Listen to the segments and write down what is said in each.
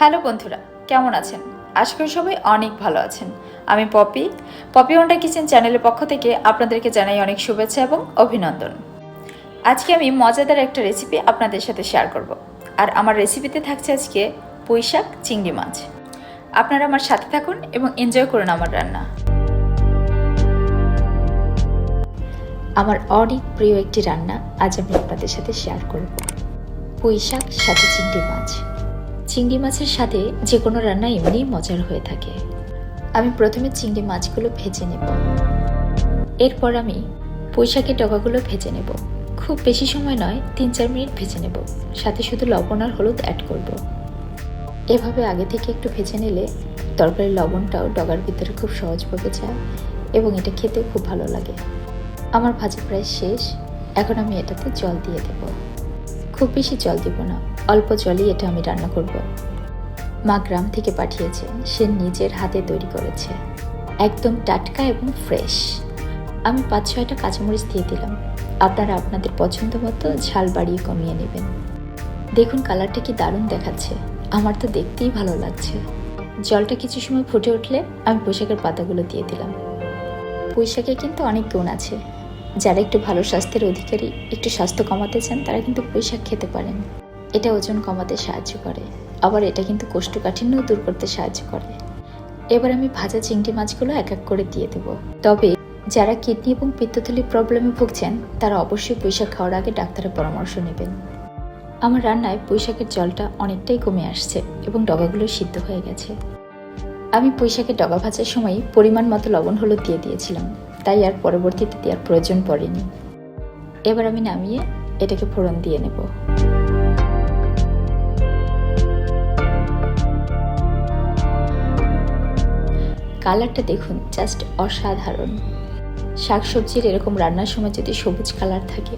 Hello বন্ধুরা, কেমন আছেন? আশা করি সবাই অনেক ভালো আছেন। আমি পপি। পপি ওন্ডা কিচেন চ্যানেলের পক্ষ থেকে আপনাদেরকে জানাই অনেক শুভেচ্ছা এবং অভিনন্দন। আজকে আমি মজাদার একটা রেসিপি আপনাদের সাথে শেয়ার করব। আর আমার রেসিপিতে থাকছে আজকে পুঁই শাক, চিংড়ি মাছ। আপনারা আমার সাথে থাকুন এবং এনজয় করুন আমার রান্না। আমার অনেক প্রিয় একটি রান্না আজ আমি আপনাদের সাথে শেয়ার করব। পুঁই শাক, সাথে চিংড়ি মাছ। চিংড়ি মাছের সাথে যে কোনো রান্না এমনিই মজার হয়ে থাকে। আমি প্রথমে চিংড়ি মাছগুলো ভেজে নেব। এরপর আমি পুঁই শাকের ডগাগুলো ভেজে নেব। খুব বেশি সময় নয় তিন চার মিনিট ভেজে নেব। সাথে শুধু লবণ আর হলুদ অ্যাড করব। এভাবে আগে থেকে একটু ভেজে নিলে তরকারির লবণটাও ডগার ভিতরে খুব সহজ সহজভাবে যায় এবং এটা খেতে খুব ভালো লাগে। আমার ভাজি প্রায় শেষ। এখন আমি এটাতে জল দিয়ে দেব। খুব বেশি জল দিব না, অল্প জলই এটা আমি রান্না করব। মা গ্রাম থেকে পাঠিয়েছে, সে নিজের হাতে তৈরি করেছে। একদম টাটকা এবং ফ্রেশ। আমি পাঁচ ছয়টা কাঁচামরিচ দিয়ে দিলাম। আপনারা আপনাদের পছন্দ মতো ঝাল বাড়িয়ে কমিয়ে নেবেন। দেখুন কালারটা কি দারুণ দেখাচ্ছে। আমার তো দেখতেই ভালো লাগছে। জলটা কিছু সময় ফুটে উঠলে আমি পোশাকের পাতাগুলো দিয়ে দিলাম। পুঁইশাকে কিন্তু অনেক গুণ আছে। যারা একটু ভালো স্বাস্থ্যের অধিকারী, একটু স্বাস্থ্য কমাতে চান, তারা কিন্তু পুঁইশাক খেতে পারেন। এটা ওজন কমাতে সাহায্য করে। আবার এটা কিন্তু কোষ্ঠকাঠিন্যও দূর করতে সাহায্য করে। এবার আমি ভাজা চিংড়ি মাছগুলো এক এক করে দিয়ে দেবো। তবে যারা কিডনি এবং পিত্তথলির প্রবলেমে ভুগছেন, তারা অবশ্যই পুঁইশাক খাওয়ার আগে ডাক্তারের পরামর্শ নেবেন। আমার রান্নায় পুঁইশাকের জলটা অনেকটাই কমে আসছে এবং ডবাগুলো সিদ্ধ হয়ে গেছে। আমি পুঁইশাকের ডগা ভাজার সময় পরিমাণ মতো লবণ, হলুদ দিয়ে দিয়েছিলাম। তাই আর পরবর্তীতে দেওয়ার প্রয়োজন পড়েনি। এবার আমি নামিয়ে এটাকে ফোড়ন দিয়ে নেব। কালারটা দেখুন, জাস্ট অসাধারণ। শাকসবজির এরকম রান্নার সময় যদি সবুজ কালার থাকে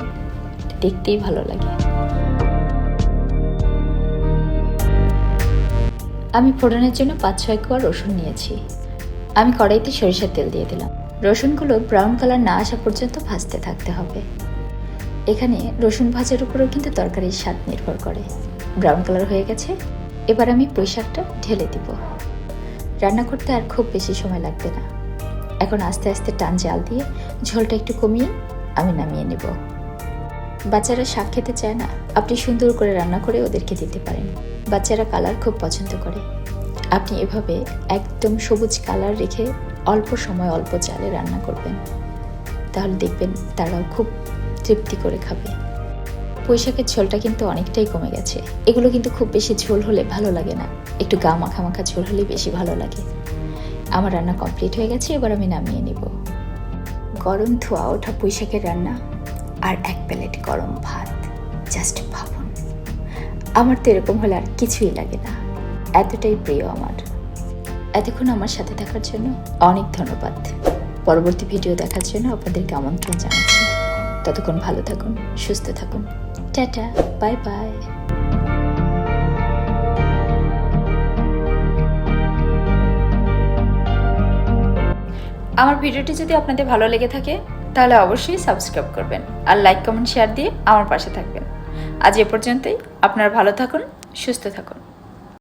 দেখতেই ভালো লাগে। আমি ফোড়নের জন্য পাঁচ ছয় কোয়া রসুন নিয়েছি। আমি কড়াইতে সরিষার তেল দিয়ে দিলাম। রসুনগুলো ব্রাউন কালার না আসা পর্যন্ত ভাজতে থাকতে হবে। এখানে রসুন ভাজার উপরেও কিন্তু তরকারির স্বাদ নির্ভর করে। ব্রাউন কালার হয়ে গেছে, এবার আমি পুঁই শাকটা ঢেলে দিব। রান্না করতে আর খুব বেশি সময় লাগবে না। এখন আস্তে আস্তে টান জাল দিয়ে ঝোলটা একটু কমিয়ে আমি নামিয়ে নেব। বাচ্চারা শাক খেতে চায় না, আপনি সুন্দর করে রান্না করে ওদেরকে দিতে পারেন। বাচ্চারা কালার খুব পছন্দ করে। আপনি এভাবে একদম সবুজ কালার রেখে অল্প সময় অল্প চালে রান্না করবেন। তাহলে দেখবেন তারাও খুব তৃপ্তি করে খাবে। পুঁইশাকের ঝোলটা কিন্তু অনেকটাই কমে গেছে। এগুলো কিন্তু খুব বেশি ঝোল হলে ভালো লাগে না। একটু গা মাখা মাখা ঝোল হলে বেশি ভালো লাগে। আমার রান্না কমপ্লিট হয়ে গেছে, এবার আমি নামিয়ে নেব। গরম ধোয়া ওঠা পুঁইশাকের রান্না আর এক প্লেট গরম ভাত। জাস্ট ভাবুন। আমার তো এরকম হলে আর কিছুই লাগে না। এতটাই প্রিয় আমার। এতক্ষণ আমার সাথে থাকার জন্য অনেক ধন্যবাদ। পরবর্তী ভিডিও দেখার জন্য আপনাদেরকে আমন্ত্রণ জানাচ্ছি। ততক্ষণ ভালো থাকুন, সুস্থ থাকুন। Tata, bye bye. আমার ভিডিওটি যদি আপনাদের ভালো লেগে থাকে, তাহলে অবশ্যই সাবস্ক্রাইব করবেন আর লাইক, কমেন্ট, শেয়ার দিয়ে আমার পাশে থাকবেন। আজ এ পর্যন্তই। আপনারা ভালো থাকুন, সুস্থ থাকুন।